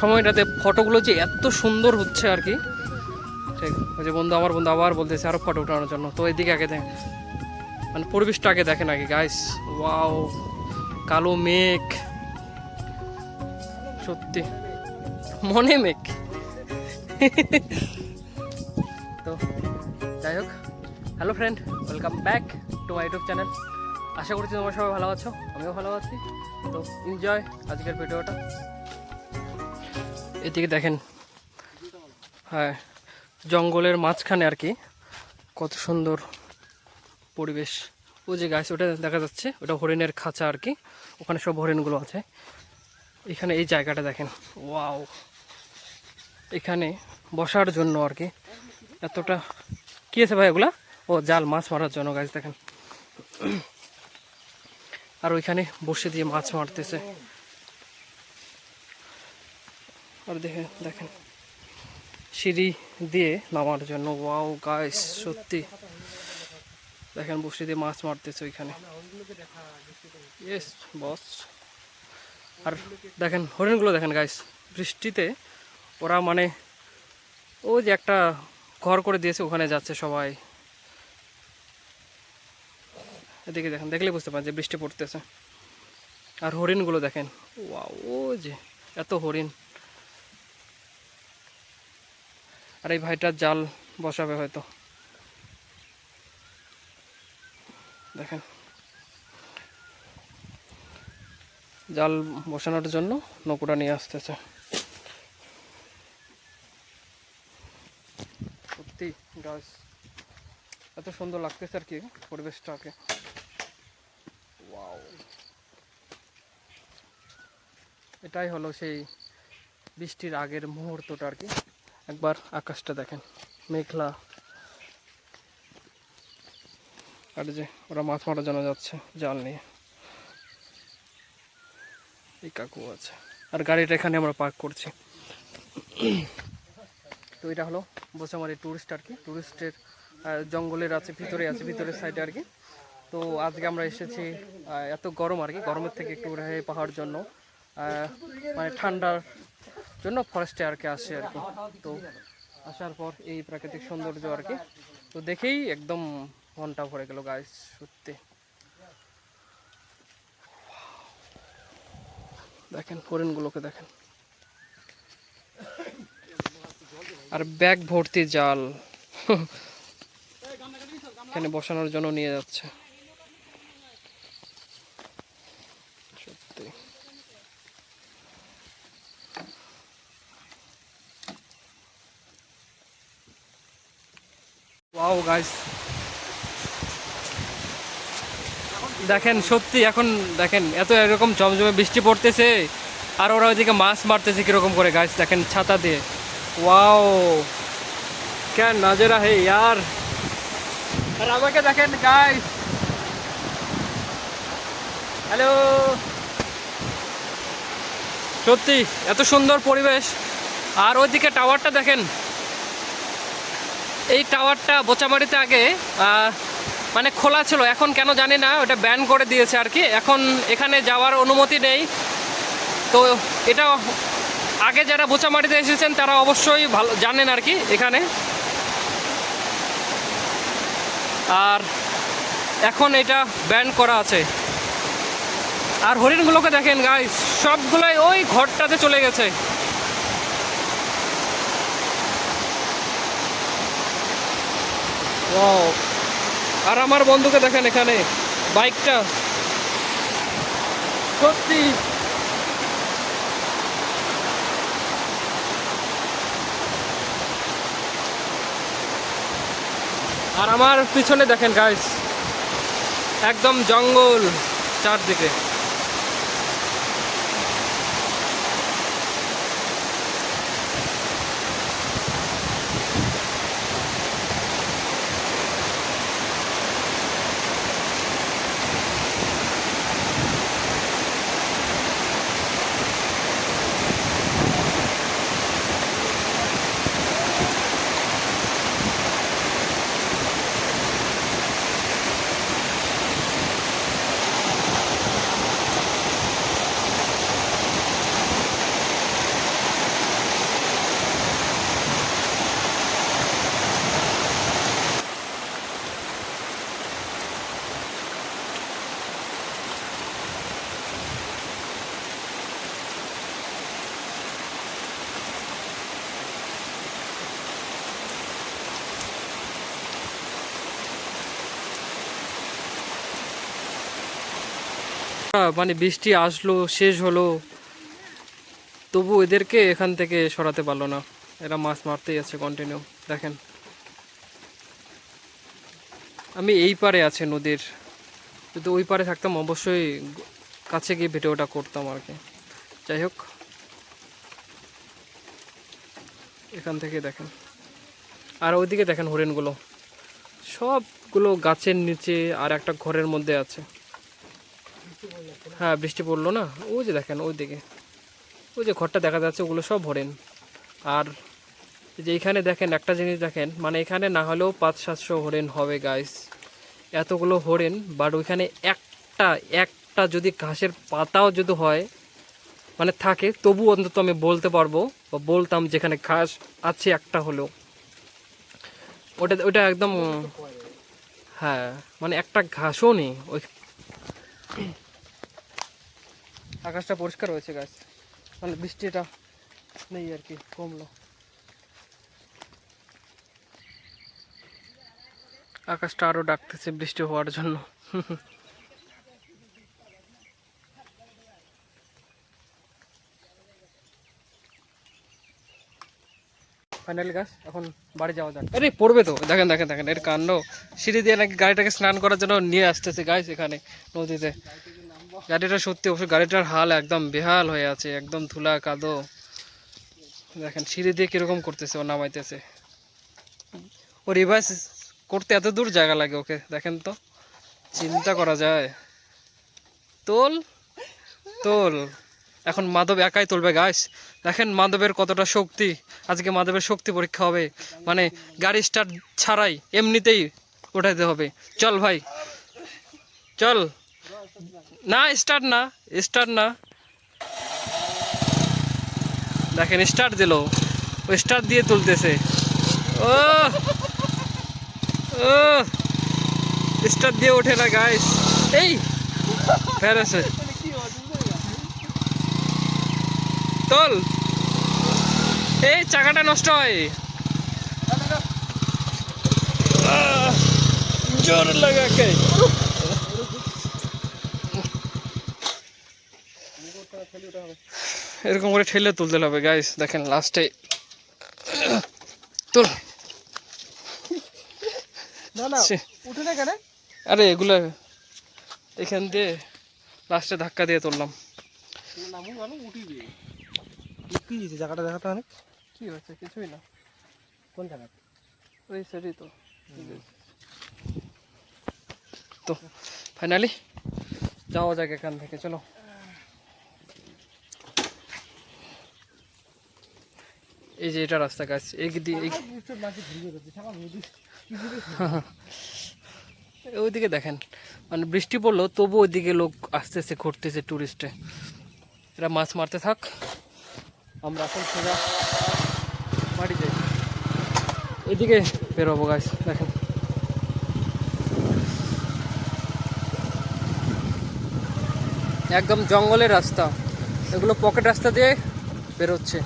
সময়টাতে ফটোগুলো যে এত সুন্দর হচ্ছে আর কি। ঠিক, ওই যে বন্ধু, আমার বন্ধু আবার বলতেছে আরও ফটো উঠানোর জন্য। তো এদিকে আগে দেখ মানে পরিবেশটা আগে দেখেন আগে গাইস ওয়াও কালো মেঘ। সত্যি, মনে মেঘ। তো যাই হোক hello friend welcome back to my YouTube channel আশা করছি তোমরা সবাই ভালো আছো, আমিও ভালো আছি। তো এনজয় আজকের ভিডিওটা এদিকে দেখেন হ্যাঁ জঙ্গলের মাঝখানে আর কি কত সুন্দর পরিবেশ। ওই যে গাছ ওটা দেখা যাচ্ছে, ওটা হরিণের খাঁচা আর কি, ওখানে সব হরিণগুলো আছে। এখানে এই জায়গাটা দেখেন ওয়াও এখানে বসার জন্য আর কি এতটা, কী আছে ভাই এগুলা ও, জাল, মাছ মারার জন্য গাছ দেখেন। আর ওইখানে বসে দিয়ে মাছ মারতেছে। আর দেখেন দেখেন। সিঁড়ি দিয়ে নামার জন্য। ওয়াও গাইস সত্যি। দেখেন বসে দিয়ে মাছ মারতেছে ওইখানে। ইয়েস বস আর দেখেন, হরিণগুলো দেখেন গাইস বৃষ্টিতে ওরা মানে ও যে একটা ঘর করে দিয়েছে, ওখানে যাচ্ছে সবাই। এদিকে দেখেন দেখলে বুঝতে পারেন যে বৃষ্টি পড়তেছে। আর হরিণগুলো দেখেন। ও যে এত হরিণ। আর এই ভাইটার জাল বসাবে হয়তো। দেখেন। জাল বসানোর জন্য নৌকোটা নিয়ে আসতেছে। সত্যি গাছ এত সুন্দর লাগতেছে আর কি পরিবেশটাকে। ওয়াও এটাই হলো সেই বৃষ্টির আগের মুহূর্তটা আর কি। একবার আকাশটা দেখেন, মেঘলা। আর যে ওরা মাছ মারার জন্য যাচ্ছে জাল নিয়ে। এই কাকু আছে। আর গাড়িটা এখানে আমরা পার্ক করছি। তো এটা হলো বোসামারি টুরিস্ট আর কি। টুরিস্টের জঙ্গলের আছে, ভিতরে আছে, ভিতরের সাইডে আর কি। তো আজকে আমরা এসেছি এত গরম আর কি, গরমের থেকে একটু রেহাই পাওয়ার জন্য। মানে ঠান্ডার জন্য ফরেস্টে আর কি আসে আর কি। তো আসার পর এই প্রাকৃতিক সৌন্দর্য আর কি। তো দেখেই একদম ঘণ্টা ভরে গেল গাছ সত্যি। দেখেন হরিণগুলোকে দেখেন। আর ব্যাগ ভর্তি জাল। এখানে বসানোর জন্য নিয়ে যাচ্ছে। সত্যি। ওয়াও গাইস দেখেন, সত্যি, এখন দেখেন, এত এরকম জমজমে বৃষ্টি পড়তেছে, আর ওরা ওইদিকে মাছ মারতেছে কীরকম করে গাছ দেখেন, ছাতা দিয়ে। ওয়াও কেন নাজেরা হে ইয়ার। আর আমাকে দেখেন গাইস হ্যালো সত্যি, এত সুন্দর পরিবেশ। আর ওইদিকে টাওয়ারটা দেখেন এই টাওয়ারটা বোচামারিতে আগে মানে খোলা ছিল, এখন কেন জানি না, ওটা ব্যান করে দিয়েছে আর কি। এখন এখানে যাওয়ার অনুমতি নেই। তো এটা আগে যারা বোচামারিতে এসেছেন, তারা অবশ্যই ভালো, জানেন আর কি এখানে। আর এখন এটা ব্যান করা আছে। আর হরিণগুলোকে দেখেন গাইস সবগুলোই ওই ঘরটাতে চলে গেছে। আর আমার বন্ধুকে দেখেন এখানে, বাইকটা। সত্যি। আর আমার পিছনে দেখেন গাইস একদম জঙ্গল চারদিকে। মানে বৃষ্টি আসলো, শেষ হলো। তবু এদেরকে এখান থেকে সরাতে পারল না। এরা মাছ মারতেই আছে কন্টিনিউ দেখেন। আমি এই পারে আছে নদীর। যদি ওই পারে থাকতাম, অবশ্যই কাছে গিয়ে ভিডিওটা করতাম আর কি। যাই হোক। এখান থেকে দেখেন। আর ওইদিকে দেখেন হরিণগুলো। সবগুলো গাছের নিচে আর একটা ঘরের মধ্যে আছে। হ্যাঁ বৃষ্টি পড়ল না? ওই যে দেখেন, ওই দিকে। ওই যে ঘরটা দেখা যাচ্ছে, ওগুলো সব হরিণ। আর যে এইখানে দেখেন, একটা জিনিস দেখেন মানে এখানে না হলেও পাঁচ সাতশো হরিণ হবে গাইস এতগুলো হরিণ বাট ওইখানে একটা একটা যদি ঘাসের পাতাও যদি হয় মানে থাকে, তবু অন্তত আমি বলতে পারব, বা বলতাম যেখানে ঘাস আছে, একটা হলেও। ওটা ওটা একদম হ্যাঁ মানে একটা ঘাসও নেই, ওই আকাশটা পরিষ্কার হয়েছে গাছ মানে বৃষ্টিটা নেই আর কি, কমলো। আকাশটা আরও ডাকতেছে বৃষ্টি হওয়ার জন্য। ফাইনালি গাছ এখন বাড়ি যাওয়া যাক। আরে, পড়বে তো। দেখেন দেখেন দেখেন, এর কাণ্ড। সিঁড়ি দিয়ে নাকি গাড়িটাকে স্নান করার জন্য নিয়ে আসতেছে গাইস এখানে, নদীতে। গাড়িটা সত্যি অবশ্যই গাড়িটার হাল একদম বেহাল হয়ে আছে, একদম ধুলা, কাদো। দেখেন, সিঁড়ি দিয়ে কীরকম করতেছে, ও নামাইতেছে। ও রিভার্স করতে এত দূর জায়গা লাগে ওকে, দেখেন তো। চিন্তা করা যায়। তোল তোল। এখন মাধব একাই তুলবে গাছ দেখেন, মাধবের কতটা শক্তি। আজকে মাধবের শক্তি পরীক্ষা হবে। মানে গাড়ি স্টার্ট ছাড়াই এমনিতেই উঠাইতে হবে। চল ভাই। চল। না স্টার্ট না স্টার্ট না। দেখেন স্টার্ট দিল। ও স্টার্ট দিয়ে তুলতেছে। ও ও স্টার্ট দিয়ে ওঠে না গাইস এই ফেরেছে তোল। এই, চাকাটা নষ্ট হয়। জোর লাগাকে এরকম করে ঠেলে তুলতে হবে গাইস দেখেন লাস্টে তোল না না উঠে না কেন আরে এগুলো এখান দিয়ে লাস্টে ধাক্কা দিয়ে তুললাম। জায়গাটা দেখাতে অনেক? কি হচ্ছে কিছুই না। কোন জায়গা? ওই সেটাই তো। তো ফাইনালি যাওয়া যাক এখান থেকে চলো। এই যে এটা রাস্তা গাছ ওইদিকে দেখেন মানে বৃষ্টি পড়ল তবু ওইদিকে লোক আসতেছে, ঘুরতেছে টুরিস্টে এরা মাছ মারতে থাক, আমরা এখন সোজা বাড়ি যাই। এদিকে বেরোবো গাছ দেখেন। একদম জঙ্গলের রাস্তা, এগুলো পকেট রাস্তা দিয়ে বেরোচ্ছে।